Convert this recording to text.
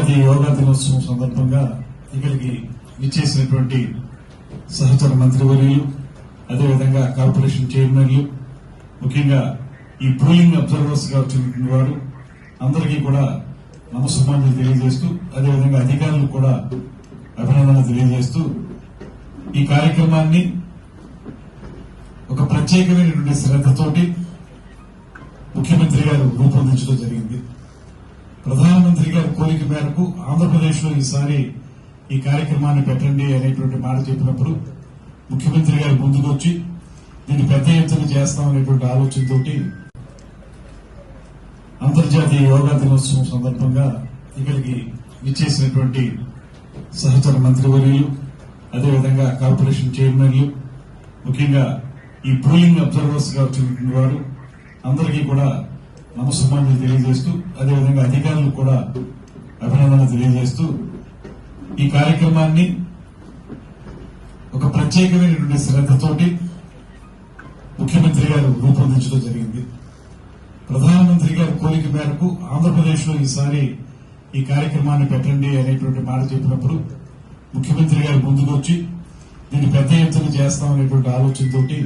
అంతర్జాతీయ యోగా దినోత్సవం సందర్భంగా ఇక్కడికి ఇచ్చేసినటువంటి సహచర మంత్రివర్యులు అదేవిధంగా కార్పొరేషన్ చైర్మన్లు ముఖ్యంగా ఈ పోలింగ్ అబ్జర్వర్స్గా వచ్చినటువంటి వారు అందరికీ కూడా నమస్సుమాన్లు తెలియజేస్తూ అదేవిధంగా అధికారులు కూడా అభినందనలు తెలియజేస్తూ ఈ కార్యక్రమాన్ని ఒక ప్రత్యేకమైనటువంటి శ్రద్ధతోటి ముఖ్యమంత్రి గారు రూపొందించడం జరిగింది. ప్రధానమంత్రి గారి కోరిక మేరకు ఆంధ్రప్రదేశ్లో ఈసారి ఈ కార్యక్రమాన్ని పెట్టండి అనేటువంటి మాట చెప్పినప్పుడు ముఖ్యమంత్రి గారు ముందుకొచ్చి దీన్ని పెద్ద ఎత్తున చేస్తామనేటువంటి ఆలోచనతోటి అంతర్జాతీయ యోగా దినోత్సవం సందర్భంగా ఇక్కడికి ఇచ్చేసినటువంటి సహచర మంత్రివర్యులు అదేవిధంగా కార్పొరేషన్ చైర్మన్లు ముఖ్యంగా ఈ పోలింగ్ అబ్జర్వర్స్గా వచ్చినటువంటి వారు అందరికీ కూడా నమస్సుమాన్లు తెలియజేస్తూ అదేవిధంగా అధికారులు కూడా తెలియజేస్తూ ఈ కార్యక్రమాన్ని ఒక ప్రత్యేకమైనటువంటి శ్రద్ధతోటి ముఖ్యమంత్రి గారు రూపొందించడం జరిగింది. ప్రధానమంత్రి గారి కోరిక మేరకు ఆంధ్రప్రదేశ్లో ఈసారి ఈ కార్యక్రమాన్ని పెట్టండి అనేటువంటి మాట చెప్పినప్పుడు ముఖ్యమంత్రి గారు ముందుకొచ్చి దీన్ని పెద్ద ఎత్తున చేస్తామనేటువంటి ఆలోచనతోటి